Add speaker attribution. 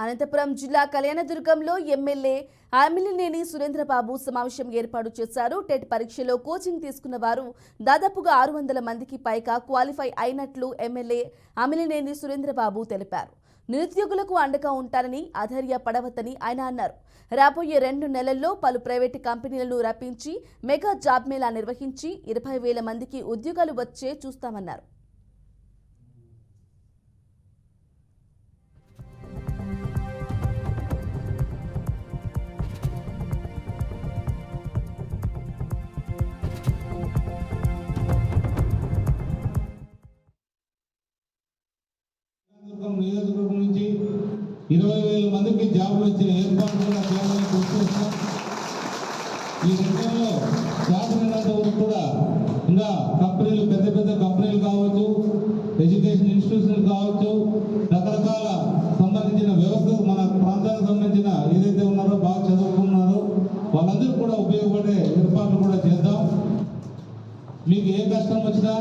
Speaker 1: అనంతపురం జిల్లా కళ్యాణదుర్గంలో ఎమ్మెల్యే ఆమిలినేని సురేంద్రబాబు సమావేశం ఏర్పాటు చేశారు. టెట్ పరీక్షలో కోచింగ్ తీసుకున్న వారు దాదాపుగా ఆరు వందల మందికి పైగా క్వాలిఫై అయినట్లు ఎమ్మెల్యే అమిలినేని సురేంద్రబాబు తెలిపారు. నిరుద్యోగులకు అండగా ఉంటారని అధైర్య పడవద్దని ఆయన అన్నారు. రాబోయే రెండు నెలల్లో పలు ప్రైవేటు కంపెనీలను రప్పించి మెగా జాబ్ మేళా నిర్వహించి ఇరవై వేల మందికి ఉద్యోగాలు వచ్చే చూస్తామన్నారు.
Speaker 2: నియోజకవర్గం నుంచి ఇరవై వేల మందికి జాబ్ వచ్చే ఏర్పాటు కూడా చేయాలని కోరుకుంటున్నాం. ఈ విషయంలో శాసనైనంత వరకు కూడా ఇంకా కంపెనీలు పెద్ద పెద్ద కంపెనీలు కావచ్చు ఎడ్యుకేషన్ ఇన్స్టిట్యూషన్ కావచ్చు రకరకాల సంబంధించిన వ్యవస్థలు మన ప్రాంతానికి సంబంధించిన ఏదైతే ఉన్నారో బాగా చదువుకున్నారో వాళ్ళందరూ కూడా ఉపయోగపడే ఏర్పాట్లు కూడా చేద్దాం. మీకు ఏ కష్టం వచ్చినా